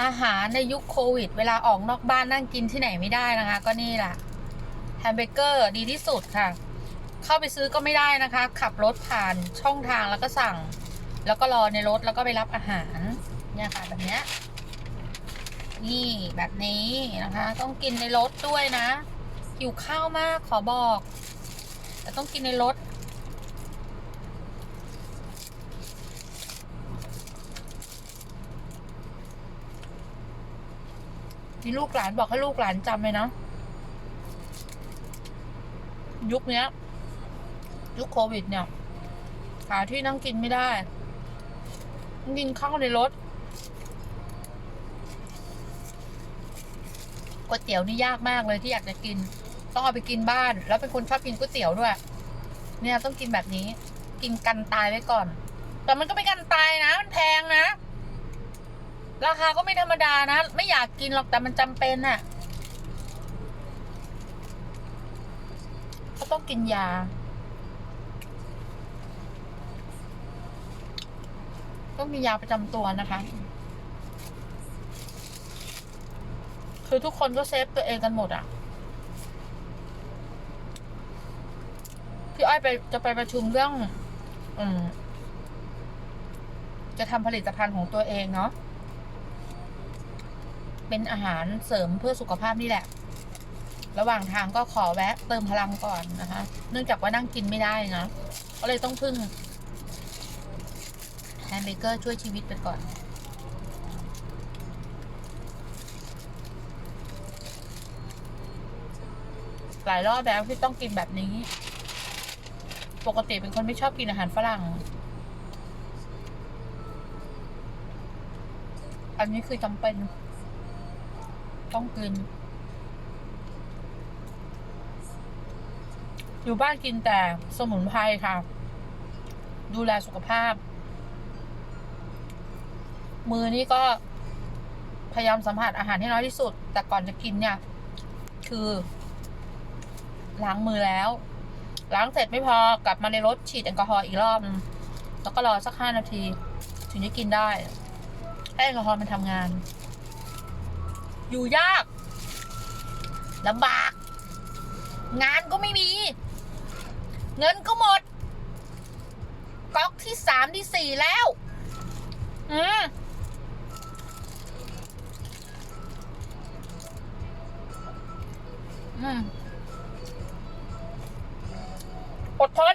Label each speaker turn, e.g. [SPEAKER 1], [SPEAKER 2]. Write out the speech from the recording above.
[SPEAKER 1] อาหารในยุคโควิด เวลาออกนอกบ้านนั่งกินที่ไหนไม่ได้นะคะ ก็นี่แหละแฮมเบอร์เกอร์ดีที่สุดค่ะ เข้าไปซื้อก็ไม่ได้นะคะ ขับรถผ่านช่องทางแล้วก็สั่ง แล้วก็รอในรถแล้วก็ไปรับอาหารเนี่ยค่ะแบบเนี้ยนี่แบบนี้นะคะ ต้องกินในรถด้วยนะหิวข้าวมากขอบอกแต่ต้องกินในรถ นี่ลูกหลานบอกให้ลูกหลานจำเลยนะ ยุคเนี้ย ยุคโควิดเนี่ย หาที่นั่งกินไม่ได้ กินข้าวในรถก๋วยเตี๋ยวนี่ยากมากเลยที่อยากจะกิน ต้องเอาไปกินบ้าน แล้วเป็นคนชอบกินก๋วยเตี๋ยวด้วย เนี่ยต้องกินแบบนี้ กินกันตายไว้ก่อน แต่มันก็ไม่กันตายนะ มันแพ ราคาก็ไม่ธรรมดานะ ไม่อยากกินหรอกแต่มันจำเป็นน่ะก็ต้องกินยา ต้องมียาประจำตัวนะคะ คือทุกคนก็เซฟตัวเองกันหมดอะพี่อ้อยไปจะไปประชุมเรื่อง อืมจะทำผลิตภัณฑ์ของตัวเองเนาะ เป็นอาหารเสริมเพื่อสุขภาพนี่แหละ ระหว่างทางก็ขอแวะเติมพลังก่อนนะคะ เนื่องจากว่านั่งกินไม่ได้นะก็เลยต้องพึ่งแฮมเบอร์เกอร์ช่วยชีวิตไปก่อน หลายรอบแล้วที่ต้องกินแบบนี้ ปกติเป็นคนไม่ชอบกินอาหารฝรั่ง อันนี้คือจำเป็น ต้องกิน อยู่บ้านกินแต่สมุนไพรค่ะ ดูแลสุขภาพ มือนี่ก็พยายามสัมผัสอาหารให้น้อยที่สุด แต่ก่อนจะกินเนี่ย คือ ล้างมือแล้ว ล้างเสร็จไม่พอกลับมาในรถฉีดแอลกอฮอล์อีกรอบแล้วก็รอสักห้านาที ถึงจะกินได้ให้แอลกอฮอล์มันทำงาน อยู่ยากลำบาก งานก็ไม่มี เงินก็หมด ก๊อกที่สามที่สี่แล้ว อืมอืมอดทน